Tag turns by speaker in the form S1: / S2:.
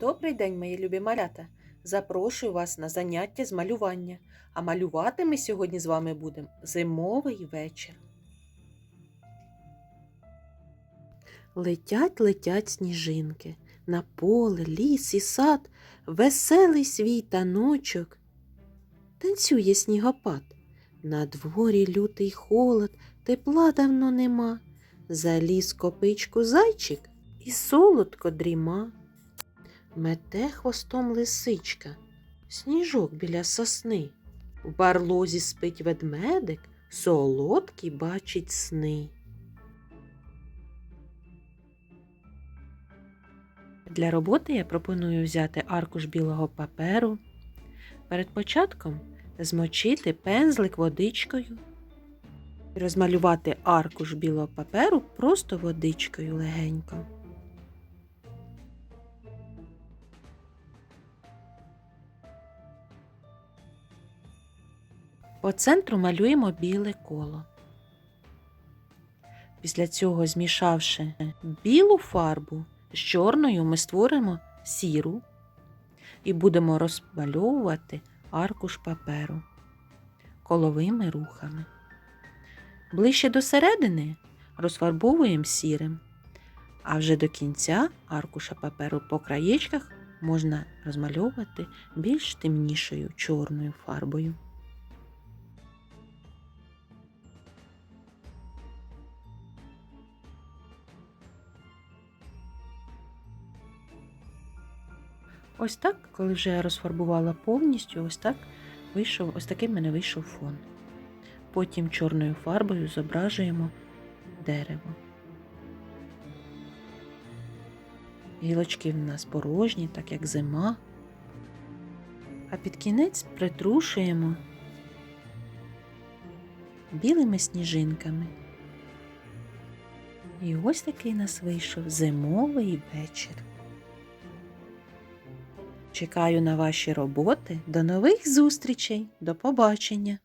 S1: Добрий день, мої любі малята! Запрошую вас на заняття з малювання. А малювати ми сьогодні з вами будемо зимовий вечір. Летять, летять сніжинки, на поле, ліс і сад, веселий свій таночок. Танцює снігопад. На дворі лютий холод, тепла давно нема. Заліз копичку зайчик і солодко дріма. Мете хвостом лисичка, сніжок біля сосни. В барлозі спить ведмедик, солодкі бачить сни. Для роботи я пропоную взяти аркуш білого паперу. Перед початком змочити пензлик водичкою. Розмалювати аркуш білого паперу просто водичкою легенько. По центру малюємо біле коло. Після цього, змішавши білу фарбу з чорною, ми створимо сіру і будемо розмальовувати аркуш паперу коловими рухами. Ближче до середини розфарбовуємо сірим, а вже до кінця аркуша паперу по краєчках можна розмальовувати більш темнішою чорною фарбою. Ось так, коли вже я розфарбувала повністю, ось так вийшов, ось такий в мене вийшов фон. Потім чорною фарбою зображуємо дерево. Гілочки в нас порожні, так як зима. А під кінець притрушуємо білими сніжинками. І ось такий у нас вийшов зимовий вечір. Чекаю на ваші роботи. До нових зустрічей. До побачення!